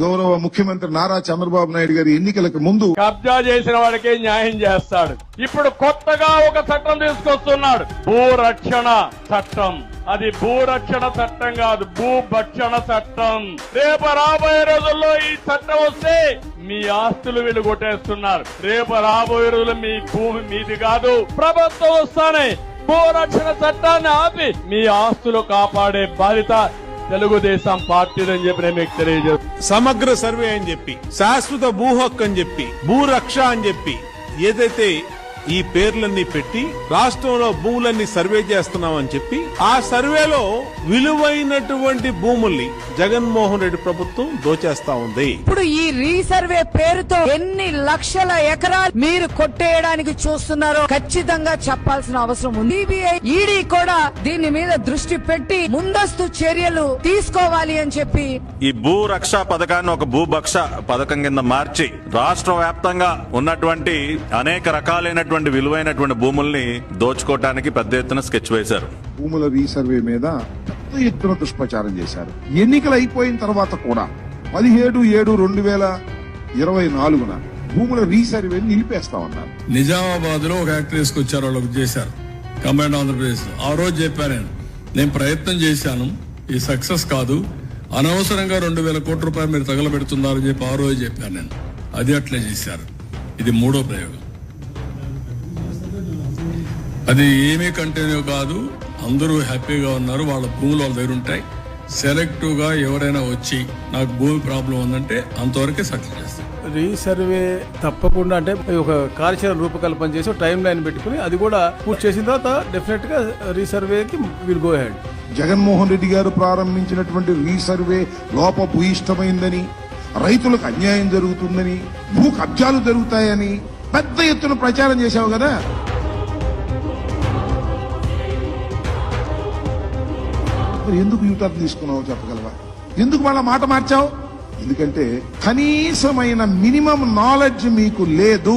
గౌరవ ముఖ్యమంత్రి నారా చంద్రబాబు నాయుడు గారి ఎన్నికలకు ముందు కబ్జా చేసిన వాడికే న్యాయం చేస్తాడు. ఇప్పుడు కొత్తగా ఒక చట్టం తీసుకొస్తున్నాడు. భూరక్షణ చట్టం. అది భూరక్షణ చట్టం కాదు భూభక్షణ చట్టం. రేపు రాబోయే రోజుల్లో ఈ చట్టం వస్తే మీ ఆస్తులు వీళ్ళు కొట్టేస్తున్నారు. రేపు రాబోయే రోజులు మీ భూమి మీది కాదు ప్రభుత్వం వస్తానే. భూరక్షణ చట్టాన్ని ఆపి మీ ఆస్తులు కాపాడే బాధ్యత తెలుగుదేశం పార్టీదని చెప్పి నేను మీకు తెలియజేస్తాను సమగ్ర సర్వే అని చెప్పి శాశ్వత భూ హక్కు అని చెప్పి భూరక్ష అని చెప్పి ఏదైతే ఈ పేర్లన్నీ పెట్టి రాష్ట్రంలో భూములన్నీ సర్వే చేస్తున్నామని చెప్పి ఆ సర్వేలో విలువైనటువంటి భూముల్ని జగన్మోహన్ రెడ్డి ప్రభుత్వం దోచేస్తా ఉంది. ఇప్పుడు ఈ రీసర్వే పేరుతో ఎన్ని లక్షల ఎకరాలు మీరు కొట్టేయడానికి చూస్తున్నారో ఖచ్చితంగా చెప్పాల్సిన అవసరం ఉంది. సిబిఐ ఈడీ కూడా దీని మీద దృష్టి పెట్టి ముందస్తు చర్యలు తీసుకోవాలి అని చెప్పి ఈ భూ రక్ష పథకాన్ని ఒక భూభక్ష పథకం కింద మార్చి రాష్ట్ర వ్యాప్తంగా ఉన్నటువంటి అనేక రకాలైనటువంటి విలువైనటువంటి భూముల్ని దోచుకోవటానికి పెద్ద ఎత్తున స్కెచ్ వేశారు. భూముల రీసర్వే మీద పెద్ద ఎత్తున దుష్ప్రచారం చేశారు. ఎన్నికలు అయిపోయిన తర్వాత కూడా పదిహేడు ఏడు రెండు వేల ఇరవై నాలుగున భూముల రీసర్వేని నిలిపేస్తామన్నారు నిజామాబాద్లో ఒక యాక్టర్ తీసుకొచ్చారు వాళ్ళకి చేశారు. కంబైండ్ ఆంధ్రప్రదేశ్ ఆ రోజు చెప్పాను నేను నేను ప్రయత్నం చేశాను ఈ సక్సెస్ కాదు. అనవసరంగా రెండు వేల కోట్ల రూపాయలు మీరు తగలబెడుతున్నారని చెప్పి ఆ రోజు చెప్పాను నేను. అది అట్లే చేశారు. ఇది మూడో ప్రయోగం. అది ఏమీ కంటిన్యూ కాదు అందరూ హ్యాపీగా ఉన్నారు వాళ్ళ భూములు వాళ్ళ దగ్గర ఉంటాయి. సెలెక్టివ్గా ఎవరైనా వచ్చి నాకు భూమి ప్రాబ్లం ఉందంటే అంతవరకే సక్సెస్ చేస్తాం రీసర్వే తప్పకుండా అంటే ఒక కార్యాచరణ రూపకల్పన చేసి టైం లైన్ పెట్టుకుని అది కూడా పూర్తి చేసిన తర్వాత డెఫినెట్గా రీసర్వేకి will go ahead Jaganmohan Reddy గారు ప్రారంభించినటువంటి రీసర్వే లోపభూయిష్టమైందని రైతులకు అన్యాయం జరుగుతుందని భూ కబ్జాలు జరుగుతాయని పెద్ద ఎత్తున ప్రచారం చేశావు కదా. మరి ఎందుకు యూటర్న్ తీసుకున్నావు చెప్పగలవా? ఎందుకు వాళ్ళ మాట మార్చావు? ఎందుకంటే కనీసమైన మినిమం నాలెడ్జ్ మీకు లేదు.